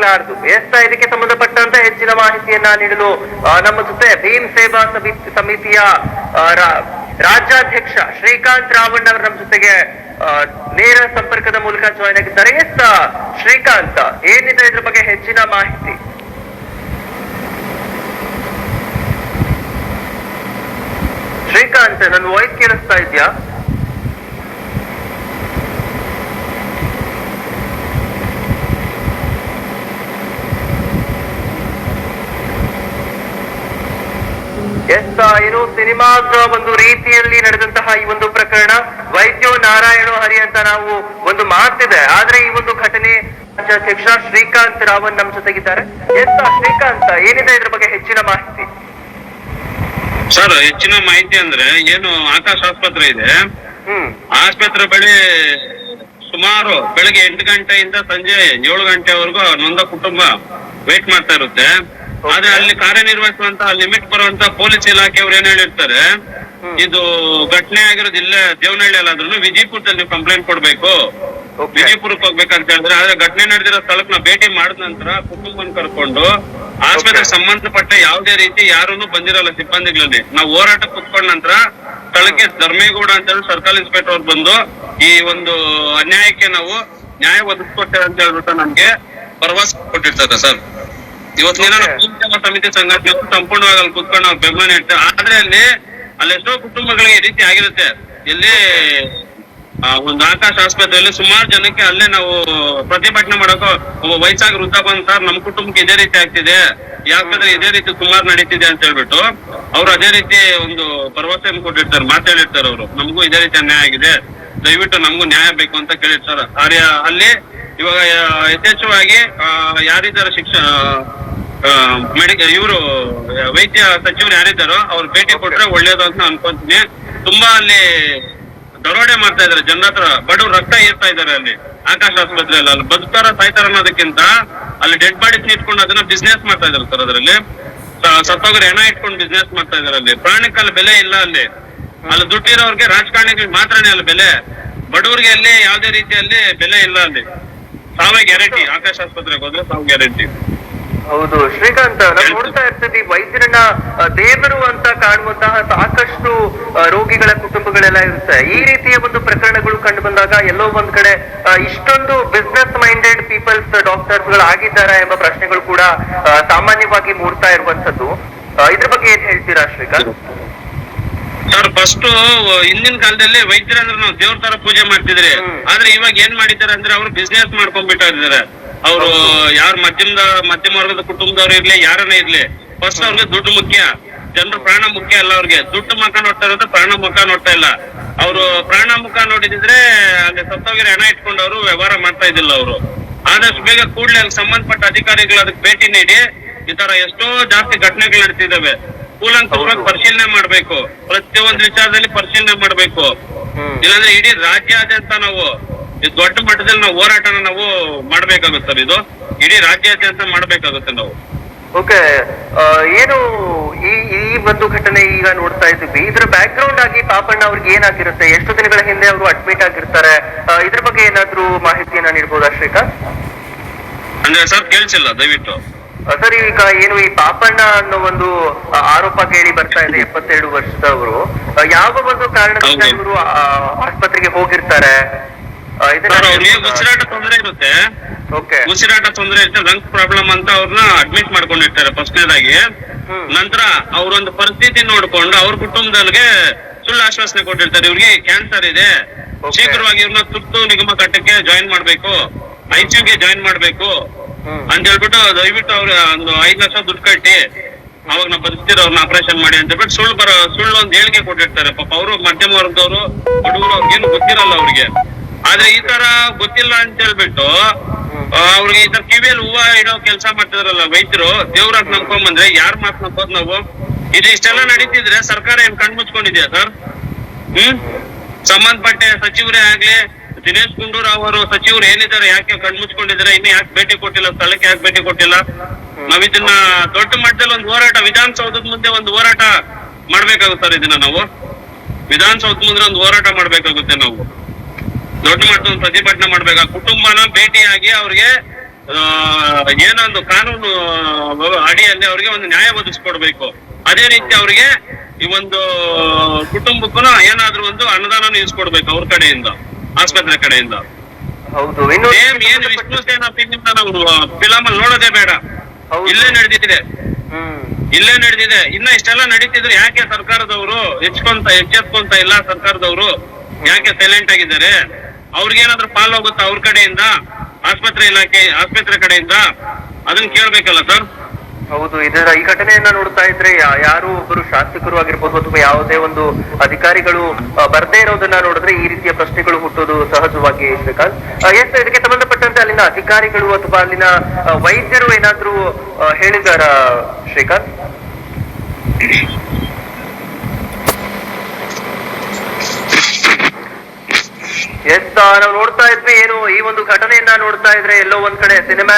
ಸಿಕ್ಲಾರದು ಎಷ್ಟ ಇದಕ್ಕೆ ಸಂಬಂಧಪಟ್ಟಂತ ಹೆಚ್ಚಿನ ಮಾಹಿತಿಯನ್ನ ನೀಡಲು ನಮ್ಮ ಜೊತೆ ಭೀಮ್ ಸೇವಾ ಸಮಿತಿ, ಸಮಿತಿಯ ರಾಜ್ಯಾಧ್ಯಕ್ಷ ಶ್ರೀಕಾಂತ್ ರಾವಣ್ಣ ಅವರು ನಮ್ಮ ಜೊತೆಗೆ ನೇರ ಸಂಪರ್ಕದ ಮೂಲಕ ಜಾಯ್ನ್ ಆಗಿದ್ದಾರೆ. ಎಸ್ ಶ್ರೀಕಾಂತ್, ಏನಿದೆ ಇದ್ರ ಬಗ್ಗೆ ಹೆಚ್ಚಿನ ಮಾಹಿತಿ? ಶ್ರೀಕಾಂತ್, ನನ್ನ ವಾಯ್ಸ್ ಕೇಳಿಸ್ತಾ ಇದೆಯಾ? ಎಸ್ ಏನು ಸಿನಿಮಾದ ಒಂದು ರೀತಿಯಲ್ಲಿ ನಡೆದಂತಹ ಈ ಒಂದು ಪ್ರಕರಣ? ವೈದ್ಯೋ ನಾರಾಯಣ ಹರಿ ಅಂತ ನಾವು ಒಂದು ಮಾತಿದೆ. ಆದ್ರೆ ಈ ಒಂದು ಘಟನೆ ರಾಜ್ಯಾಧ್ಯಕ್ಷ ಶ್ರೀಕಾಂತ್ ರಾವನ್ ನಮ್ಮ ಜೊತೆಗಿದ್ದಾರೆ. ಎಸ್ ಶ್ರೀಕಾಂತ್ ಏನಿದೆ ಇದ್ರ ಬಗ್ಗೆ ಹೆಚ್ಚಿನ ಮಾಹಿತಿ? ಸರ್ ಹೆಚ್ಚಿನ ಮಾಹಿತಿ ಅಂದ್ರೆ ಏನು ಆಕಾಶ ಆಸ್ಪತ್ರೆ ಇದೆ ಆಸ್ಪತ್ರೆ ಬಳಿ ಸುಮಾರು ಬೆಳಿಗ್ಗೆ ಎಂಟು ಗಂಟೆಯಿಂದ ಸಂಜೆ ಏಳು ಗಂಟೆವರೆಗೂ ನೊಂದ ಕುಟುಂಬ ವೇಟ್ ಮಾಡ್ತಾ ಇರುತ್ತೆ. ಆದ್ರೆ ಅಲ್ಲಿ ಕಾರ್ಯನಿರ್ವಹಿಸುವಂತಹ ಲಿಮಿಟ್ ಬರುವಂತಹ ಪೊಲೀಸ್ ಇಲಾಖೆಯವರು ಏನ್ ಹೇಳಿರ್ತಾರೆ ಇದು ಘಟನೆ ಆಗಿರೋದು ಇಲ್ಲೇ ದೇವನಹಳ್ಳಿ ಅಲ್ಲಾದ್ರೂ ವಿಜಯಪುರದಲ್ಲಿ ನೀವು ಕಂಪ್ಲೇಂಟ್ ಕೊಡ್ಬೇಕು ವಿಜಯಪುರಕ್ಕೆ ಹೋಗ್ಬೇಕಂತ ಹೇಳಿದ್ರೆ ಆದ್ರೆ ಘಟನೆ ನಡೆದಿರೋ ಸ್ಥಳಕ್ಕೆ ನಾವು ಭೇಟಿ ಮಾಡಿದ ನಂತರ ಕುಟುಂಬನ ಕರ್ಕೊಂಡು ಆಸ್ಪತ್ರೆಗೆ ಸಂಬಂಧಪಟ್ಟ ಯಾವುದೇ ರೀತಿ ಯಾರೂನು ಬಂದಿರಲ್ಲ ಸಿಬ್ಬಂದಿಗಳಲ್ಲಿ. ನಾವು ಹೋರಾಟ ಕುತ್ಕೊಂಡ ನಂತರ ಸ್ಥಳಕ್ಕೆ ಧರ್ಮೇಗೌಡ ಅಂತ ಹೇಳಿ ಸರ್ಕಲ್ ಇನ್ಸ್ಪೆಕ್ಟರ್ ಅವ್ರು ಬಂದು ಈ ಒಂದು ಅನ್ಯಾಯಕ್ಕೆ ನಾವು ನ್ಯಾಯ ಒದಗಿಸ್ಕೊಡ್ತೇವೆ ಅಂತ ಹೇಳ್ಬಿಟ್ಟು ನಮ್ಗೆ ಪರವಾಸ ಕೊಟ್ಟಿರ್ತಾರೆ ಸರ್. ಇವತ್ತು ಸಮಿತಿ ಸಂಘಟನೆ ಸಂಪೂರ್ಣವಾಗಿ ಅಲ್ಲಿ ಕುತ್ಕೊಂಡು ನಾವು ಬೆಂಬಲ ನೀಡ್ತೇವೆ. ಆದ್ರೆ ಅಲ್ಲಿ ಅಲ್ಲಿ ಎಷ್ಟೋ ಕುಟುಂಬಗಳಿಗೆ ಈ ರೀತಿ ಆಗಿರುತ್ತೆ. ಇಲ್ಲಿ ಒಂದು ಆಕಾಶ ಆಸ್ಪತ್ರೆಯಲ್ಲಿ ಸುಮಾರು ಜನಕ್ಕೆ ಅಲ್ಲೇ ನಾವು ಪ್ರತಿಭಟನೆ ಮಾಡಬೇಕು ಒಬ್ಬ ವಯಸ್ಸಾಗಿ ವೃದ್ಧ ಬಂದ್ ಸರ್ ನಮ್ ಕುಟುಂಬಕ್ಕೆ ಇದೇ ರೀತಿ ಆಗ್ತಿದೆ. ಯಾಕಂದ್ರೆ ಇದೇ ರೀತಿ ಸುಮಾರು ನಡೀತಿದೆ ಅಂತ ಹೇಳ್ಬಿಟ್ಟು ಅವ್ರು ಅದೇ ರೀತಿ ಒಂದು ಭರವಸೆಯನ್ನು ಕೊಟ್ಟಿರ್ತಾರೆ ಮಾತಾಡಿರ್ತಾರೆ ಅವರು. ನಮಗೂ ಇದೇ ರೀತಿ ಅನ್ಯಾಯ ಆಗಿದೆ. ದಯವಿಟ್ಟು ನಮಗೂ ನ್ಯಾಯ ಬೇಕು ಅಂತ ಕೇಳಿರ್ತಾರೆ. ಅಲ್ಲಿ ಇವಾಗ ಯಥೇಚ್ಛವಾಗಿ ಯಾರಿದ್ದಾರೆ ಶಿಕ್ಷ ಮೆಡಿಕಲ್ ಇವರು ವೈದ್ಯ ಸಚಿವರು ಯಾರಿದ್ದಾರೋ ಅವ್ರು ಭೇಟಿ ಕೊಟ್ರೆ ಒಳ್ಳೇದು ಅಂತ ಅನ್ಕೊಂತೀನಿ. ತುಂಬಾ ಅಲ್ಲಿ ದರೋಡೆ ಮಾಡ್ತಾ ಇದಾರೆ. ಜನರ ಹತ್ರ ಬಡವ್ರು ರಕ್ತ ಏರ್ತಾ ಇದಾರೆ ಅಲ್ಲಿ. ಆಕಾಶ ಆಸ್ಪತ್ರೆಯಲ್ಲಿ. ಅಲ್ಲಿ ಬದುಕಾರ ಸಾಯ್ತಾರ ಅನ್ನೋದಕ್ಕಿಂತ ಅಲ್ಲಿ ಡೆಡ್ ಬಾಡೀಸ್ ಇಟ್ಕೊಂಡು ಅದನ್ನ ಬಿಸ್ನೆಸ್ ಮಾಡ್ತಾ ಇದಾರೆ ಸರ್ ಅದರಲ್ಲಿ. ಸತ್ತೋಗ್ರೆ ಹೆಣ ಇಟ್ಕೊಂಡು ಬಿಸ್ನೆಸ್ ಮಾಡ್ತಾ ಇದಾರೆ ಅಲ್ಲಿ. ಪ್ರಾಣಕ್ಕೆ ಬೆಲೆ ಇಲ್ಲ ಅಲ್ಲಿ. ಅಲ್ಲಿ ದುಡ್ಡಿರೋರ್ಗೆ ರಾಜಕಾರಣಿಗಳಿಗೆ ಮಾತ್ರನೇ ಅಲ್ಲಿ ಬೆಲೆ. ಬಡವರಿಗೆ ಅಲ್ಲಿ ಯಾವ್ದೇ ರೀತಿಯಲ್ಲಿ ಬೆಲೆ ಇಲ್ಲ ಅಲ್ಲಿ. ಸಾವೇ ಗ್ಯಾರಂಟಿ ಆಕಾಶ ಆಸ್ಪತ್ರೆಗೆ ಹೋದ್ರೆ ಸಾವು ಗ್ಯಾರಂಟಿ ಹೌದು. ಶ್ರೀಕಾಂತ್ ನಾವು ನೋಡ್ತಾ ಇರ್ತೀವಿ ವೈದ್ಯರನ್ನ ದೇವರು ಅಂತ ಕಾಣುವಂತಹ ಸಾಕಷ್ಟು ರೋಗಿಗಳ ಕುಟುಂಬಗಳೆಲ್ಲ ಇರುತ್ತೆ. ಈ ರೀತಿಯ ಒಂದು ಪ್ರಕರಣಗಳು ಕಂಡು ಬಂದಾಗ ಎಲ್ಲೋ ಒಂದ್ ಕಡೆ ಇಷ್ಟೊಂದು ಬಿಸ್ನೆಸ್ ಮೈಂಡೆಡ್ ಪೀಪಲ್ಸ್ ಡಾಕ್ಟರ್ಸ್ಗಳು ಆಗಿದ್ದಾರಾ ಎಂಬ ಪ್ರಶ್ನೆಗಳು ಕೂಡ ಸಾಮಾನ್ಯವಾಗಿ ಮೂಡ್ತಾ ಇರುವಂತದ್ದು ಇದ್ರ ಬಗ್ಗೆ ಏನ್ ಹೇಳ್ತೀರಾ ಶ್ರೀಕಾಂತ್? ಸರ್ ಫಸ್ಟ್ ಹಿಂದಿನ ಕಾಲದಲ್ಲಿ ವೈದ್ಯರಂದ್ರೆ ನಾವು ದೇವ್ರ ತರ ಪೂಜೆ ಮಾಡ್ತಿದ್ರಿ. ಆದ್ರೆ ಇವಾಗ ಏನ್ ಮಾಡಿದ್ದಾರೆ ಅಂದ್ರೆ ಅವ್ರು ಬಿಸ್ನೆಸ್ ಮಾಡ್ಕೊಂಡ್ಬಿಟ್ಟ ಇದ್ದಾರೆ ಅವರು ಯಾರು ಮಧ್ಯಮದ ಮಧ್ಯಮ ವರ್ಗದ ಕುಟುಂಬದವ್ರು ಇರ್ಲಿ ಯಾರನ್ನ ಇರ್ಲಿ ಫಸ್ಟ್ ಅವ್ರಿಗೆ ದುಡ್ಡು ಮುಖ್ಯ. ಜನರ ಪ್ರಾಣ ಮುಖ್ಯ ಅಲ್ಲ ಅವ್ರಿಗೆ. ದುಡ್ಡು ಮುಖ ನೋಡ್ತಾ ಇರೋದು ಪ್ರಾಣ ಮುಖ ನೋಡ್ತಾ ಇಲ್ಲ. ಅವರು ಪ್ರಾಣ ಮುಖ ನೋಡಿದಿದ್ರೆ ಅಲ್ಲಿ ಸತ್ತೋಗಿರೋ ಹಣ ಇಟ್ಕೊಂಡು ಅವರು ವ್ಯವಹಾರ ಮಾಡ್ತಾ ಇದ್ದಿಲ್ಲ ಅವರು. ಆದಷ್ಟು ಬೇಗ ಕೂಡಲೇ ಅಲ್ಲಿ ಸಂಬಂಧಪಟ್ಟ ಅಧಿಕಾರಿಗಳು ಅದಕ್ಕೆ ಭೇಟಿ ನೀಡಿ ಈ ತರ ಎಷ್ಟೋ ಜಾಸ್ತಿ ಘಟನೆಗಳು ನಡೆಸಿದ್ದಾವೆ ಕೂಲಂಕುಷವಾಗಿ. ಪರಿಶೀಲನೆ ಮಾಡ್ಬೇಕು. ಪ್ರತಿಯೊಂದು ವಿಚಾರದಲ್ಲಿ ಪರಿಶೀಲನೆ ಮಾಡ್ಬೇಕು. ಇಲ್ಲಾಂದ್ರೆ ಇಡೀ ರಾಜ್ಯಾದ್ಯಂತ ನಾವು ಈ ದೊಡ್ಡ ಮಟ್ಟದಲ್ಲಿ ನಾವು ಹೋರಾಟನ ನಾವು ಮಾಡ್ಬೇಕಾಗುತ್ತೆ ಸರ್ ಇದು. ಇಡೀ ರಾಜ್ಯಾದ್ಯಂತ ಮಾಡ್ಬೇಕಾಗುತ್ತೆ ನಾವು. ಓಕೆ ಏನು ಈ ಈ ಒಂದು ಘಟನೆ ಈಗ ನೋಡ್ತಾ ಇದ್ದೀವಿ. ಇದ್ರ ಬ್ಯಾಕ್ ಗ್ರೌಂಡ್ ಆಗಿ ಪಾಪಣ್ಣ ಅವ್ರಿಗೆ ಏನಾಗಿರುತ್ತೆ? ಎಷ್ಟು ದಿನಗಳ ಹಿಂದೆ ಅವರು ಅಡ್ಮಿಟ್ ಆಗಿರ್ತಾರೆ? ಇದ್ರ ಬಗ್ಗೆ ಏನಾದ್ರೂ ಮಾಹಿತಿಯನ್ನ ನೀಡಬಹುದು ಶ್ರೀಕಾಂತ್? ಅಂದ್ರೆ ಸರ್ ಕೇಳಿಸಿಲ್ಲ ದಯವಿಟ್ಟು. ಸರ್ ಈಗ ಏನು ಈ ಪಾಪಣ್ಣ ಅನ್ನೋ ಒಂದು ಆರೋಪ ಕೇಳಿ ಬರ್ತಾ ಇದೆ ಎಪ್ಪತ್ತೆರಡು ವರ್ಷದವರು. ಯಾವ ಒಂದು ಕಾರಣದಿಂದ. ಇವರು ಆಸ್ಪತ್ರೆಗೆ ಹೋಗಿರ್ತಾರೆ? ಉಸಿರಾಟ ತೊಂದರೆ ಇರುತ್ತೆ. ಉಸಿರಾಟ ತೊಂದರೆ ಇರುತ್ತೆ ಲಂಗ್ ಪ್ರಾಬ್ಲಮ್ ಅಂತ ಅವ್ರನ್ನ ಅಡ್ಮಿಟ್ ಮಾಡ್ಕೊಂಡಿರ್ತಾರೆ ಫಸ್ಟ್ನೇದಾಗಿ. ನಂತರ ಅವ್ರೊಂದು ಪರಿಸ್ಥಿತಿ ನೋಡ್ಕೊಂಡು ಅವ್ರ ಕುಟುಂಬದವ್ರಿಗೆ ಸುಳ್ಳು ಆಶ್ವಾಸನೆ ಕೊಟ್ಟಿರ್ತಾರೆ. ಇವ್ರಿಗೆ ಕ್ಯಾನ್ಸರ್ ಇದೆ. ಶೀಘ್ರವಾಗಿ ಇವ್ರನ್ನ ತುರ್ತು ನಿಗಮ ಕಟ್ಟಕ್ಕೆ ಜಾಯಿನ್ ಮಾಡ್ಬೇಕು. ಐಸಿಯುಗೆ ಜಾಯಿನ್ ಮಾಡ್ಬೇಕು. ಅಂತ ಹೇಳ್ಬಿಟ್ಟು ದಯವಿಟ್ಟು ಅವ್ರ ಒಂದು ಐದ್ ಲಕ್ಷ ದುಡ್ಡು ಕಟ್ಟಿ ಅವಾಗ ನಾವು ಬದುಕ್ತಿರೋ ಅವ್ರನ್ನ ಆಪರೇಷನ್ ಮಾಡಿ ಅಂತ ಹೇಳ್ಬಿಟ್ಟು ಸುಳ್ಳು ಬರೋ ಸುಳ್ಳು ಒಂದು ಹೇಳಿಕೆ ಕೊಟ್ಟಿರ್ತಾರೆ. ಪಾಪ ಅವರು ಮಧ್ಯಮ ವರ್ಗದವರು ಬಡವರು ಅವ್ರಿಗೇನು ಗೊತ್ತಿರಲ್ಲ ಅವ್ರಿಗೆ. ಆದ್ರೆ ಈ ತರ ಗೊತ್ತಿಲ್ಲ ಅಂತ ಹೇಳ್ಬಿಟ್ಟು ಅವ್ರಿಗೆ ಈ ತರ ಕಿವಿಯಲ್ಲಿ ಹೂವ ಇಡೋ ಕೆಲಸ ಮಾಡ್ತಿದ್ರಲ್ಲ ವೈದ್ಯರು ದೇವ್ರಾಗ ನಂಬ್ಕೊಂಡ್ ಬಂದ್ರೆ ಯಾರ್ ಮಾತ್ ನಂಬೋದ್ ನಾವು? ಇದು ಇಷ್ಟೆಲ್ಲ ನಡೀತಿದ್ರೆ ಸರ್ಕಾರ ಏನ್ ಕಣ್ಮುಚ್ಕೊಂಡಿದ್ಯಾ ಸರ್? ಹ್ಮ್? ಸಂಬಂಧಪಟ್ಟ ಸಚಿವರೇ ಆಗ್ಲಿ ದಿನೇಶ್ ಗುಂಡೂರಾವ್ ಅವರು ಸಚಿವರು ಏನಿದ್ದಾರೆ ಯಾಕೆ ಕಣ್ಮುಚ್ಕೊಂಡಿದ್ದಾರೆ ಇನ್ನು ಯಾಕೆ ಭೇಟಿ ಕೊಟ್ಟಿಲ್ಲ? ಸ್ಥಳಕ್ಕೆ ಯಾಕೆ ಭೇಟಿ ಕೊಟ್ಟಿಲ್ಲ? ನಾವ್ ಇದನ್ನ ದೊಡ್ಡ ಮಟ್ಟದಲ್ಲಿ ಒಂದು ಹೋರಾಟ ವಿಧಾನಸೌಧದ ಮುಂದೆ ಒಂದು ಹೋರಾಟ ಮಾಡ್ಬೇಕಾಗುತ್ತೆ ಸರ್ ಇದನ್ನ ನಾವು? ವಿಧಾನಸೌಧದ ಮುಂದೆ ಒಂದು ಹೋರಾಟ ಮಾಡ್ಬೇಕಾಗುತ್ತೆ ನಾವು? ದೊಡ್ಡ ಮಟ್ಟದ ಪ್ರತಿಭಟನೆ ಮಾಡ್ಬೇಕು. ಆ ಕುಟುಂಬನ ಭೇಟಿಯಾಗಿ ಅವ್ರಿಗೆ ಏನೊಂದು ಕಾನೂನು ಅಡಿಯಲ್ಲಿ ಅವ್ರಿಗೆ ಒಂದು ನ್ಯಾಯ ಒದಗಿಸ್ಕೊಡ್ಬೇಕು. ಅದೇ ರೀತಿ ಅವ್ರಿಗೆ ಈ ಒಂದು ಕುಟುಂಬಕ್ಕೂ ಏನಾದ್ರೂ ಒಂದು ಅನುದಾನ ಇಸ್ಕೊಡ್ಬೇಕು ಅವ್ರ ಕಡೆಯಿಂದ ಆಸ್ಪತ್ರೆ ಕಡೆಯಿಂದ. ಹೌದು ಏನ್ ವಿಷ್ಣು ಸೇನಾ ಫಿಲ್ಮ್ ನಾವು ಫಿಲಮ್ ಅಲ್ಲಿ ನೋಡೋದೇ ಬೇಡ. ಇಲ್ಲೇ ನಡೆದಿದೆ. ಇಲ್ಲೇ ನಡೆದಿದೆ. ಇನ್ನ ಇಷ್ಟೆಲ್ಲ ನಡೀತಿದ್ರೆ ಯಾಕೆ ಸರ್ಕಾರದವರು ಹೆಚ್ಕೊಂತ ಎಚ್ಚೆತ್ಕೊಂತ ಇಲ್ಲ ಸರ್ಕಾರದವರು? ಯಾಕೆ ಸೈಲೆಂಟ್ ಆಗಿದ್ದಾರೆ? ಅವ್ರಿಗೇನಾದ್ರೂ ಹೋಗುತ್ತಾ ಅವ್ರ ಕಡೆಯಿಂದ? ಆಸ್ಪತ್ರೆ ಇಲಾಖೆ, ಆಸ್ಪತ್ರೆ ಕಡೆಯಿಂದ? ಅದನ್ನ ಕೇಳ್ಬೇಕಲ್ಲ ಸರ್? ಹೌದು, ಇದರ ಈ ಘಟನೆಯನ್ನ ನೋಡ್ತಾ ಇದ್ರೆ ಯಾರು ಒಬ್ಬರು ಶಾಸಕರು ಆಗಿರ್ಬೋದು ಅಥವಾ ಯಾವುದೇ ಒಂದು ಅಧಿಕಾರಿಗಳು ಬರದೇ ಇರೋದನ್ನ ನೋಡಿದ್ರೆ ಈ ರೀತಿಯ ಪ್ರಶ್ನೆಗಳು ಹುಟ್ಟೋದು ಸಹಜವಾಗಿ ಶ್ರೀಕಾಂತ್ ಎಸ್ ಇದಕ್ಕೆ ಸಂಬಂಧಪಟ್ಟಂತೆ ಅಲ್ಲಿನ ಅಧಿಕಾರಿಗಳು ಅಥವಾ ಅಲ್ಲಿನ ವೈದ್ಯರು ಏನಾದ್ರೂ ಹೇಳಿದಾರ ಶ್ರೀಕಾಂತ್? ಎಸ್ ನಾವು ನೋಡ್ತಾ ಇದ್ವಿ ಏನು ಈ ಒಂದು ಘಟನೆಯನ್ನ ನೋಡ್ತಾ ಇದ್ರೆ ಎಲ್ಲೋ ಒಂದ್ ಕಡೆ ಸಿನಿಮಾ